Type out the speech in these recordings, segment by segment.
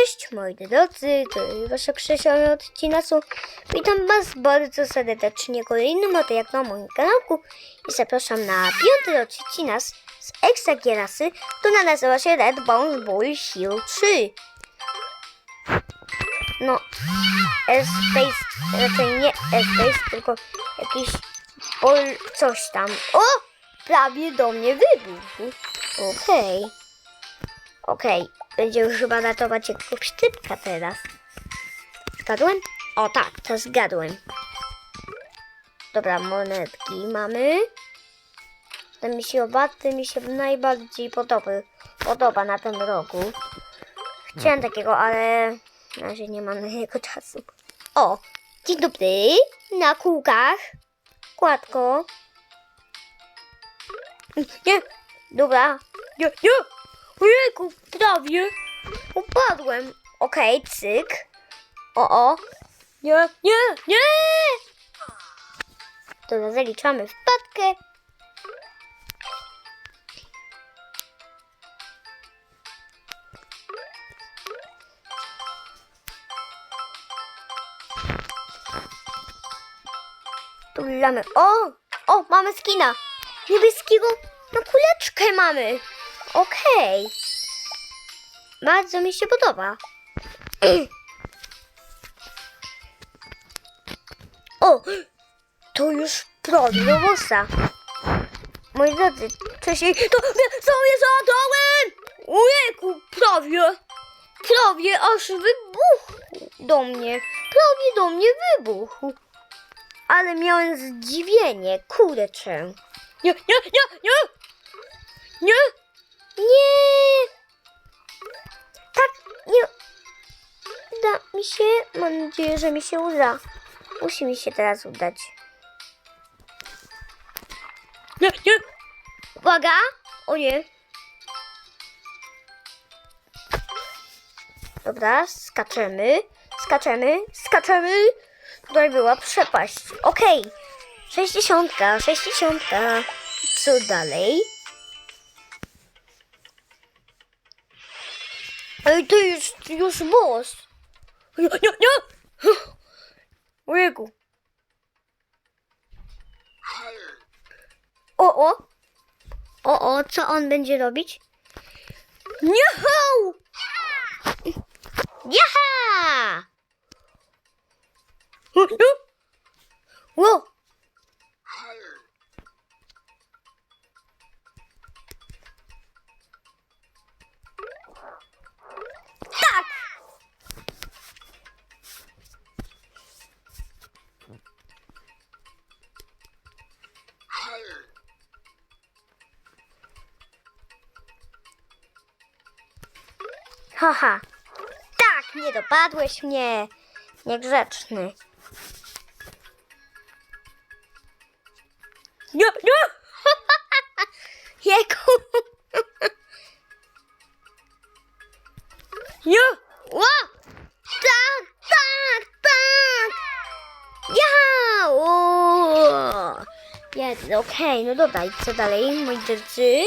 Cześć moi drodzy, to jest wasza krzesiona odcina są. Witam was bardzo serdecznie kolejnym oto jak na moim kanałku i zapraszam na piąty odcinek z Ekstra Gierasy, która nazywa się Red Bones Bull Hill 3. No, S-Space, raczej nie S-Space, tylko jakiś bol, coś tam. O! Prawie do mnie wybuchł. Okej. Okej, będzie już chyba ratować jako szczypka teraz. Zgadłem? O tak, to zgadłem. Dobra, monetki mamy. Te mi się oba, te mi się najbardziej podoba, podoba na tym roku. Chciałem takiego, ale na razie nie mam na niego czasu. O, dzień dobry. Na kółkach. Kładko. Nie, dobra. Nie, nie. Ojejku, prawie. Upadłem. Okej, cyk. O, o. Nie, nie, nie. Dobra, zaliczamy wpadkę. Tulamy. O! O, mamy skina. Niebieskiego na kuleczkę mamy. Okej. Bardzo mi się podoba. O! To już prawie do bossa. Moi drodzy, wcześniej to sobie zadałem! Ojejku, prawie! Prawie aż wybuchł do mnie. Prawie do mnie wybuchł. Ale miałem zdziwienie, kurczę. Nie, nie, nie, nie! Nie! Nie! Nie. Uda mi się. Mam nadzieję, że mi się uda. Musi mi się teraz udać. Nie, nie. Uwaga! O nie. Dobra, skaczemy, skaczemy, skaczemy. Tutaj była przepaść. Okej. Sześćdziesiątka, sześćdziesiątka. Co dalej? Ej, to jest już boss. Nie, nie, nie! Ojejku. O, o. O, o, co on będzie robić? Nie! Jaha! Ło! Tak! Haha. Tak, nie dopadłeś mnie. Niegrzeczny. Nie, nie! Jeku! Nie! Ła! Tak, tak, tak! Ja! O! Jest, okej, no dobra, i co dalej, moi drodzy?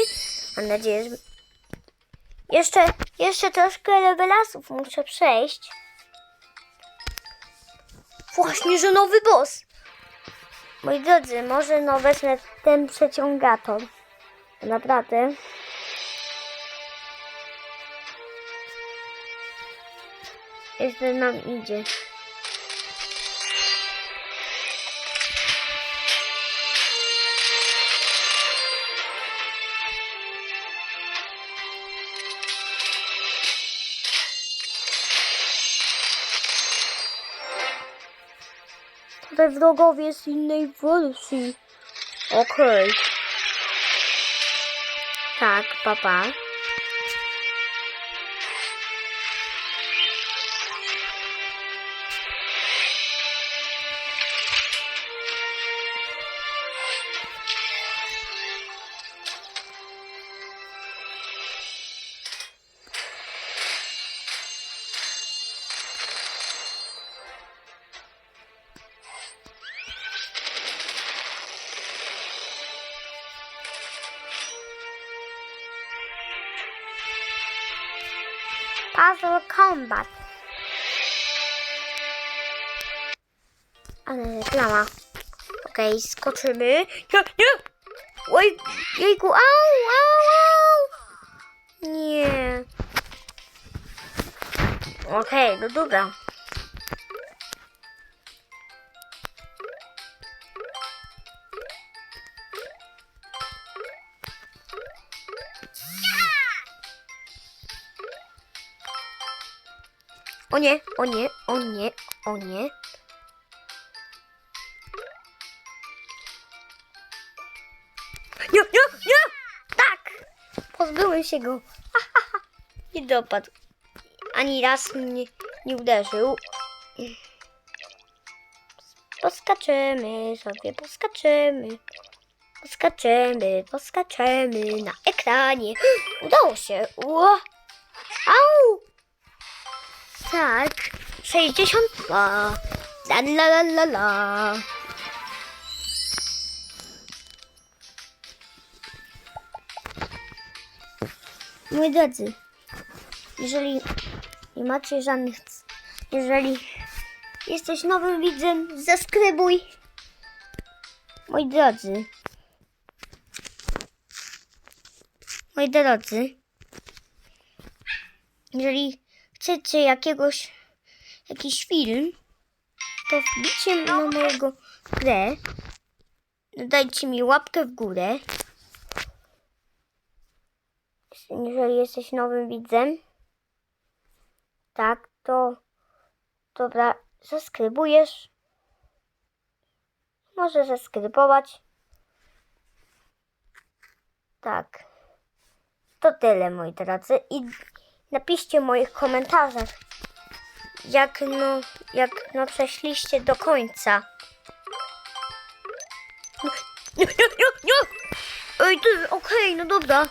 Mam nadzieję, że... Jeszcze, jeszcze troszkę levelasów muszę przejść. Właśnie, że nowy boss. Moi drodzy, może no wezmę ten przeciągator. Naprawdę. Jeszcze nam idzie. Tutaj wrogowie z innej wersji. Okej. Tak, papa. Puzzle Combat. Ale reklama. Okej, skoczymy. Nie, nie! Oj, jejku, au, au, au! Nie. Okej, no dobra. O nie, o nie, o nie, o nie. Nie, nie, nie! Tak! Pozbyłem się go. Ha, ha, ha. Nie dopadł. Ani raz mnie nie uderzył. Poskaczymy sobie, poskaczymy. Poskaczymy, poskaczymy na ekranie. Udało się. Ło. Tak, 62. La la la la la. Moi drodzy, jeżeli nie macie żadnych, jeżeli jesteś nowym widzem, zaskrybuj. Moi drodzy, moi drodzy, jeżeli chcecie jakiegoś, jakiś film, to wbicie na mojego grę, dajcie mi łapkę w górę. Jeżeli jesteś nowym widzem, tak, to dobra, zaskrybujesz. Możesz zaskrybować. Tak. To tyle, moi drodzy. I napiszcie w moich komentarzach, jak no, jak no przeszliście do końca. Nie, nie, nie, nie! Ej, ty, okej, no dobra.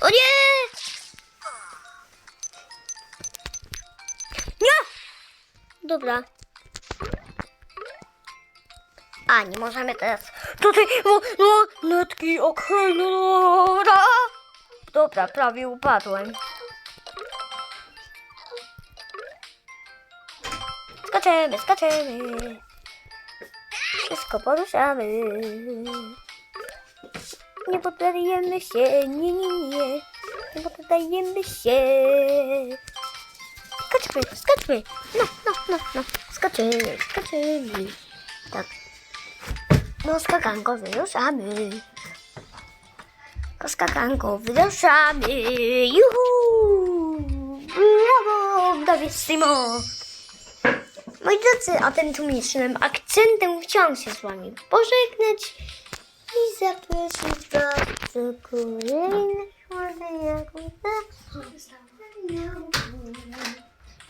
O nie! Nie! Dobra. A, nie możemy teraz. Tutaj, no, no, netki, okej, no dobra. Dobra, prawie upadłem. Skaczemy, skaczemy. Wszystko poruszamy. Nie poddajemy się, nie, nie, nie. Nie poddajemy się. Skaczmy, skaczmy. No, no, no, no. Skaczymy, skaczymy. Tak. No, skakanko wyruszamy. Skakanko wyruszamy. Juhu! Brawo, bravissimo. Moi drodzy, a tymczasem akcentem chciałam się z wami pożegnać i zaprosić was do kolejnego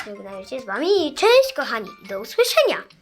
Żegnam się z wami. Cześć kochani, do usłyszenia.